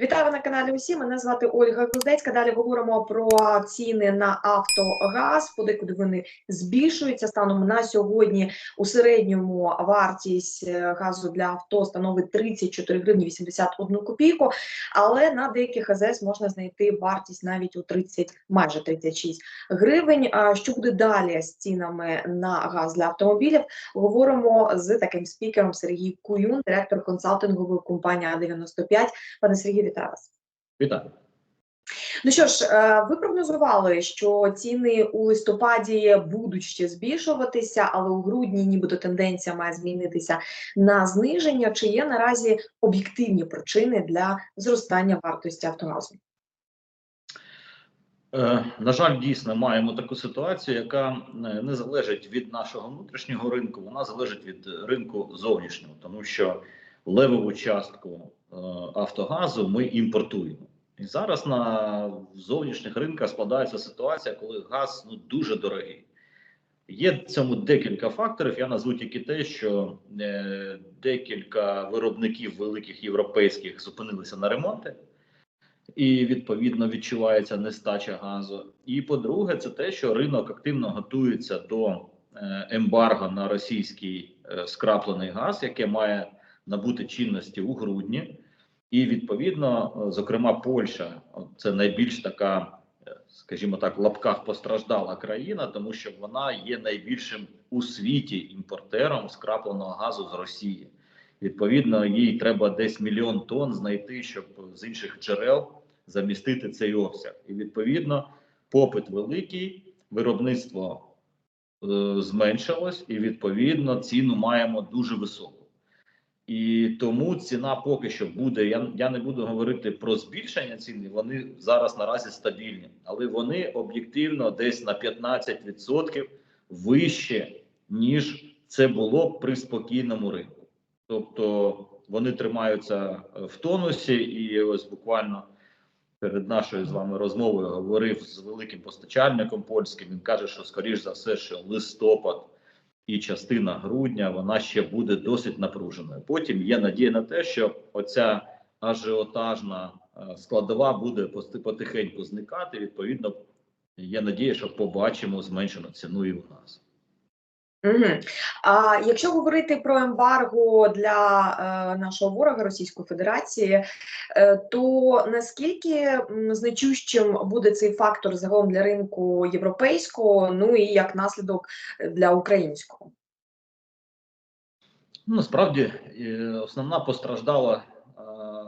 Вітаю на каналі. Усі мене звати Ольга Кузнецька. Далі говоримо про ціни на автогаз. Подекуди вони збільшуються. Станом на сьогодні у середньому вартість е, газу для авто становить 34 гривні 81 копійку. Але на деяких АЗС можна знайти вартість навіть у 30, майже 36 гривень. Що буде далі з цінами на газ для автомобілів? Говоримо з таким спікером Сергій Куюн, директор консалтингової компанії А95. Пане Сергію, вітаю вас. Вітаю. Ну що ж, е, ви прогнозували, що ціни у листопаді будуть ще збільшуватися, але у грудні нібито тенденція має змінитися на зниження. Чи є наразі об'єктивні причини для зростання вартості автогазу? Е, на жаль, дійсно маємо таку ситуацію, яка е, не залежить від нашого внутрішнього ринку, вона залежить від ринку зовнішнього, тому що левову частку Автогазу ми імпортуємо. І зараз на зовнішніх ринках складається ситуація, коли газ ну дуже дорогий. Є цьому декілька факторів. Я назву тільки те, що е, декілька виробників великих європейських зупинилися на ремонти, і відповідно відчувається нестача газу. І по-друге, це те, що ринок активно готується до е, ембарго на російський е, скраплений газ, яке має набути чинності у грудні. І відповідно, е, зокрема, Польща це найбільш така, е, скажімо так, в лапках постраждала країна, тому що вона є найбільшим у світі імпортером скрапленого газу з Росії. Відповідно, їй треба десь мільйон тонн знайти, щоб з інших джерел замістити цей обсяг. І відповідно, попит великий, виробництво е, зменшилось, і відповідно ціну маємо дуже високу. І тому ціна поки що буде. Я я не буду говорити про збільшення ціни. Вони зараз наразі стабільні, але вони об'єктивно десь на 15% вище, ніж це було при спокійному ринку. Тобто вони тримаються в тонусі, і ось буквально перед нашою з вами розмовою говорив з великим постачальником польським. Він каже, що скоріш за все, що листопад і частина грудня вона ще буде досить напруженою. Потім є надія на те, що оця ажіотажна е, складова буде потихеньку зникати. Відповідно, є надія, що побачимо зменшену ціну і у нас. Угу. А якщо говорити про ембарго для е, нашого ворога Російської Федерації, е, то наскільки значущим буде цей фактор загалом для ринку європейського, ну і як наслідок для українського? Ну, насправді е, основна постраждала е,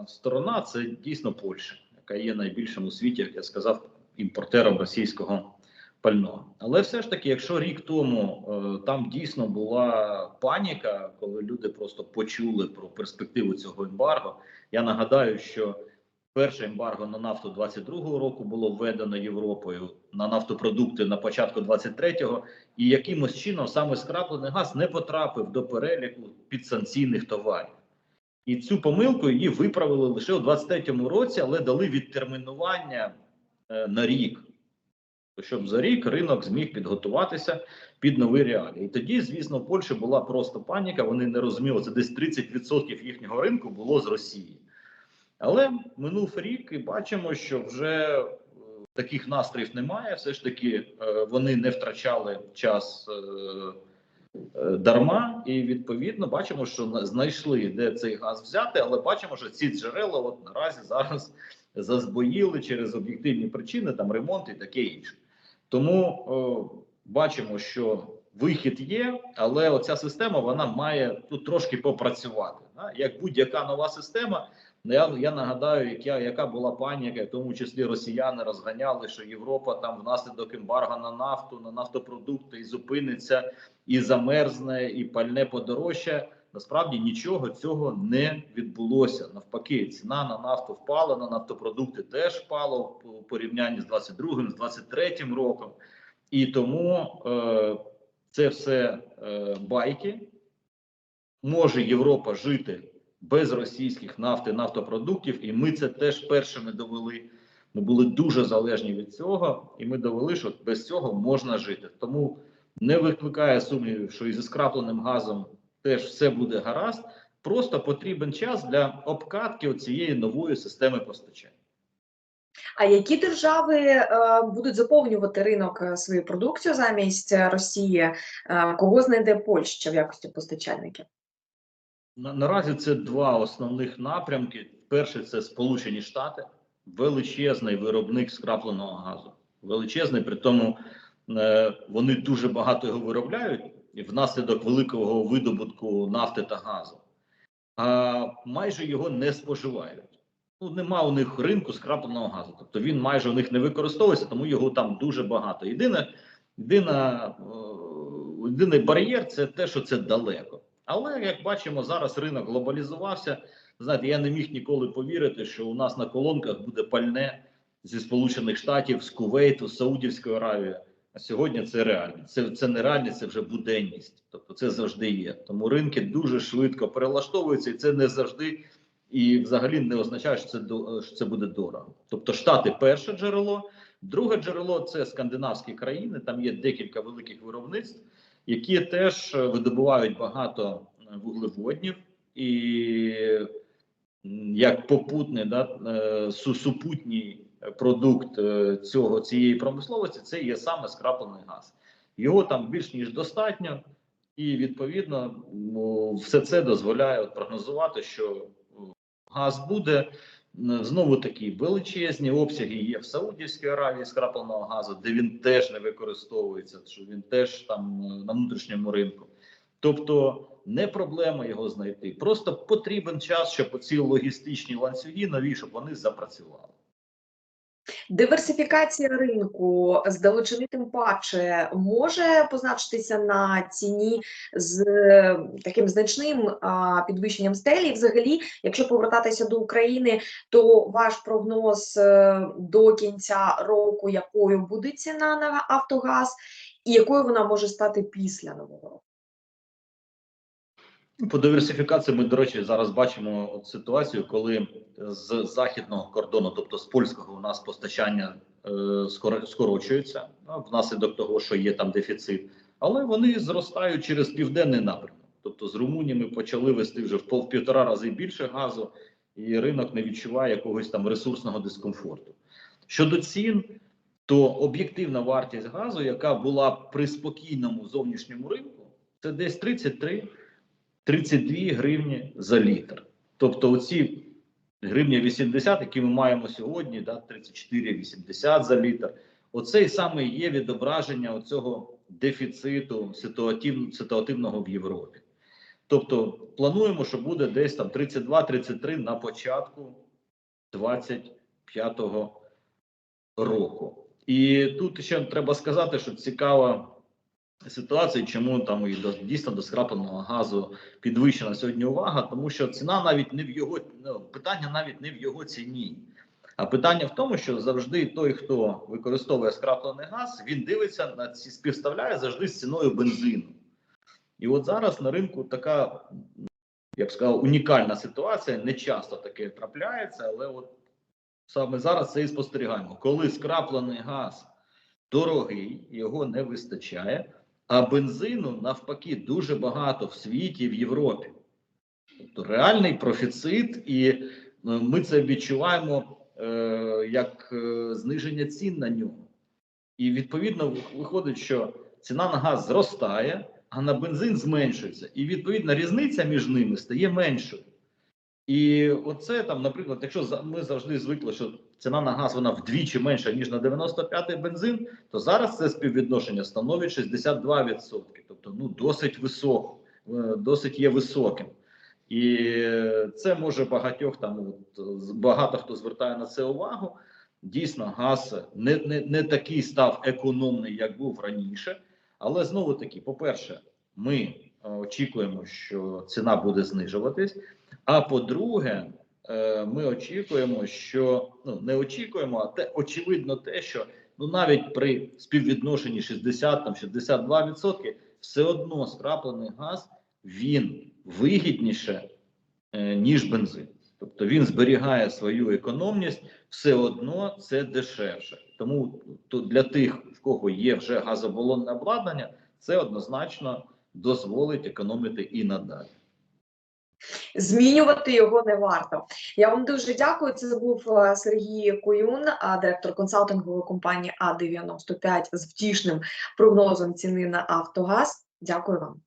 сторона це дійсно Польща, яка є найбільшим у світі, як я сказав, імпортером російського пального. Але все ж таки, якщо рік тому е, там дійсно була паніка, коли люди просто почули про перспективу цього ембарго, я нагадаю, що перше ембарго на нафту 22-го року було введено Європою на нафтопродукти на початку 23-го, і якимось чином саме скраплений газ не потрапив до переліку підсанкційних товарів. І цю помилку її виправили лише у 23-му році, але дали відтермінування е, на рік щоб за рік ринок зміг підготуватися під нові реалії. І тоді, звісно, в Польщі була просто паніка. Вони не розуміли, це десь 30% їхнього ринку було з Росії. Але минув рік і бачимо, що вже е, таких настроїв немає. Все ж таки, е, вони не втрачали час е, дарма, і відповідно бачимо, що знайшли де цей газ взяти, але бачимо, що ці джерела от наразі зараз зазбоїли через об'єктивні причини, там ремонт і таке інше. Тому о, бачимо, що вихід є, але оця система вона має тут трошки попрацювати. Да? Як будь-яка нова система, я я нагадаю, яка яка була паніка, в тому числі росіяни розганяли, що Європа там внаслідок ембарго на нафту, на нафтопродукти і зупиниться, і замерзне, і пальне подорожче. Насправді нічого цього не відбулося. Навпаки, ціна на нафту впала, на нафтопродукти теж впала у порівнянні з 22-м, з 23-м роком. І тому е, це все е, байки. Може Європа жити без російських нафти, нафтопродуктів, і ми це теж першими довели. Ми були дуже залежні від цього, і ми довели, що без цього можна жити. Тому не викликає сумнівів, що і зі скрапленим газом теж все буде гаразд, Просто потрібен час для обкатки цієї нової системи постачання. А які держави е, будуть заповнювати ринок е, своєю продукцією замість Росії? Е, кого знайде Польща в якості постачальників? На, наразі це два основних напрямки. Перший це Сполучені Штати, величезний виробник скрапленого газу. Величезний, при тому е, вони дуже багато його виробляють внаслідок великого видобутку нафти та газу, а майже його не споживають. Ну, нема у них ринку скрапленого газу. Тобто він майже у них не використовується, тому його там дуже багато. Єдине, єдина, е, єдиний бар'єр це те, що це далеко. Але як бачимо, зараз ринок глобалізувався. Знаєте, я не міг ніколи повірити, що у нас на колонках буде пальне зі Сполучених Штатів, з Кувейту, з Саудівської Аравії. А сьогодні це реальність. Це, це не реальність, це вже буденність. Тобто це завжди є. Тому ринки дуже швидко перелаштовуються, і це не завжди і взагалі не означає, що це що це буде дорого. Тобто, Штати перше джерело, друге джерело це скандинавські країни. Там є декілька великих виробництв, які теж видобувають багато вуглеводнів і як попутний да, е, супутній продукт е, цього цієї промисловості, це є саме скраплений газ. Його там більш ніж достатньо, і відповідно ну, все це дозволяє прогнозувати, що газ буде. Знову такі величезні обсяги є в Саудівській Аравії скрапленого газу, де він теж не використовується, що він теж там е, на внутрішньому ринку. Тобто не проблема його знайти. Просто потрібен час, щоб оці логістичні ланцюги нові, щоб вони запрацювали. Диверсифікація ринку з далечини тим паче може позначитися на ціні з е, таким значним підвищенням стелі. Взагалі, якщо повертатися до України, то ваш прогноз е, до кінця року, якою буде ціна на Автогаз, і якою вона може стати після нового року? По диверсифікації ми, до речі, зараз бачимо от ситуацію, коли з західного кордону, тобто з польського, у нас постачання е, скорочується ну, внаслідок того, що є там дефіцит, але вони зростають через південний напрямок. Тобто з Румунії ми почали вести вже в півтора рази більше газу, і ринок не відчуває якогось там ресурсного дискомфорту. Щодо цін, то об'єктивна вартість газу, яка була при спокійному зовнішньому ринку, це десь 33 32 гривні за літр. Тобто, оці гривні 80, які ми маємо сьогодні, да, 34,80 за літр. Оцей саме є відображення оцього дефіциту ситуатив, ситуативного в Європі. Тобто, плануємо, що буде десь там 32-33 на початку 25-го року. І тут ще треба сказати, що цікава ситуація, чому там і до, дійсно до скрапленого газу підвищена сьогодні увага, тому що ціна навіть не в його ну, питання навіть не в його ціні. А питання в тому, що завжди той, хто використовує скраплений газ, він дивиться на ці співставляє завжди з ціною бензину. І от зараз на ринку така, я б сказав, унікальна ситуація. Не часто таке трапляється, але от саме зараз це і спостерігаємо. Коли скраплений газ дорогий, його не вистачає, а бензину навпаки дуже багато в світі, в Європі. Тобто реальний профіцит, і е, ми це відчуваємо е, як е, зниження цін на нього. І відповідно виходить, що ціна на газ зростає, а на бензин зменшується. І відповідно різниця між ними стає меншою. І оце там, наприклад, якщо ми завжди звикли, що ціна на газ вона вдвічі менша, ніж на 95-й бензин, то зараз це співвідношення становить 62%. Тобто ну, досить високо, е, досить є високим. І це може багатьох там багато хто звертає на це увагу. Дійсно, газ не, не, не такий став економний, як був раніше. Але знову таки, по-перше, ми е, очікуємо, що ціна буде знижуватись. А по-друге, ми очікуємо, що ну не очікуємо, а те очевидно, те, що ну навіть при співвідношенні 60 там 62% все одно скраплений газ він вигідніше е, ніж бензин. Тобто він зберігає свою економність, все одно це дешевше. Тому то для тих, в кого є вже газобалонне обладнання, це однозначно дозволить економити і надалі. Змінювати його не варто. Я вам дуже дякую. Це був е, Сергій Коюн, директор консалтингової компанії А95 з втішним прогнозом ціни на Автогаз. Дякую вам.